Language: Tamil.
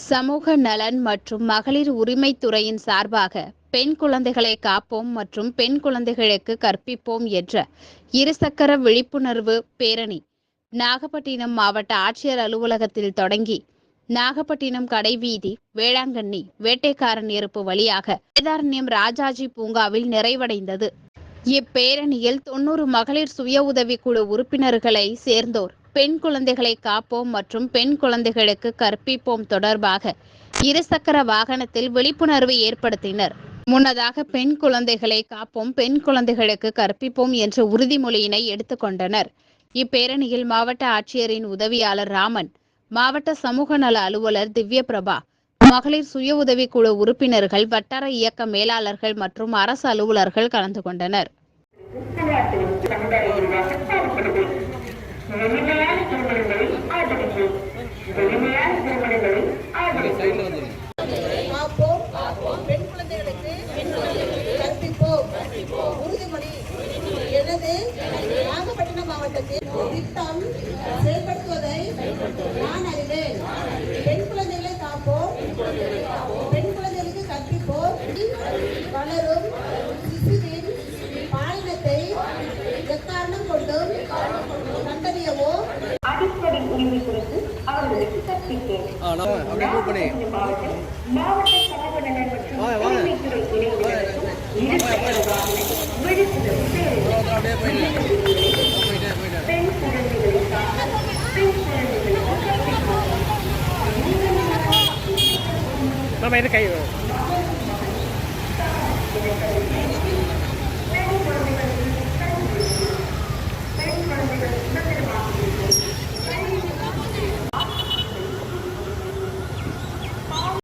சமூக நலன் மற்றும் மகளிர் உரிமைத்துறையின் சார்பாக பெண் குழந்தைகளை காப்போம் மற்றும் பெண் குழந்தைகளுக்கு கற்பிப்போம் என்ற இருசக்கர விழிப்புணர்வு பேரணி நாகப்பட்டினம் மாவட்ட ஆட்சியர் அலுவலகத்தில் தொடங்கி நாகப்பட்டினம் கடைவீதி வேளாங்கண்ணி வேட்டைக்காரன் இருப்பு வழியாக வேதாரண்யம் ராஜாஜி பூங்காவில் நிறைவடைந்தது. இப்பேரணியில் தொண்ணூறு மகளிர் சுய உதவிக்குழு உறுப்பினர்களை சேர்ந்தோர் பெண் குழந்தைகளை காப்போம் மற்றும் பெண் குழந்தைகளுக்கு கற்பிப்போம் தொடர்பாக இருசக்கர வாகனத்தில் விழிப்புணர்வு ஏற்படுத்தினர். முன்னதாக பெண் குழந்தைகளை காப்போம் பெண் குழந்தைகளுக்கு கற்பிப்போம் என்ற உறுதிமொழியினை எடுத்துக்கொண்டனர் இப்பேரணியில் மாவட்ட ஆட்சியரின் உதவியாளர் ராமன் மாவட்ட சமூக நல அலுவலர் திவ்ய பிரபா மகளிர் சுய உதவிக்குழு உறுப்பினர்கள் வட்டார இயக்க மேலாளர்கள் மற்றும் அரசு அலுவலர்கள் கலந்து கொண்டனர். எளிமையான திருமணங்களை ஆதரிப்பு எளிமையான திருமணங்களை ஆதரிப்பு காப்போம் பெண் குழந்தைகளுக்கு கற்பிப்போம். உறுதிமொழி. எனது நாகப்பட்டினம் மாவட்டத்தில் திட்டம் செயல்படுத்துவதை நான் அறிவேன். பெண் குழந்தைகளை காப்போம். பெண் குழந்தைகளுக்கு கற்பிப்போம். வளரும் கண்ணும் கொண்டு கண்டறியவோ அடிப்படை உரிமை குறித்து அவர்களுக்கு மாவட்ட கை.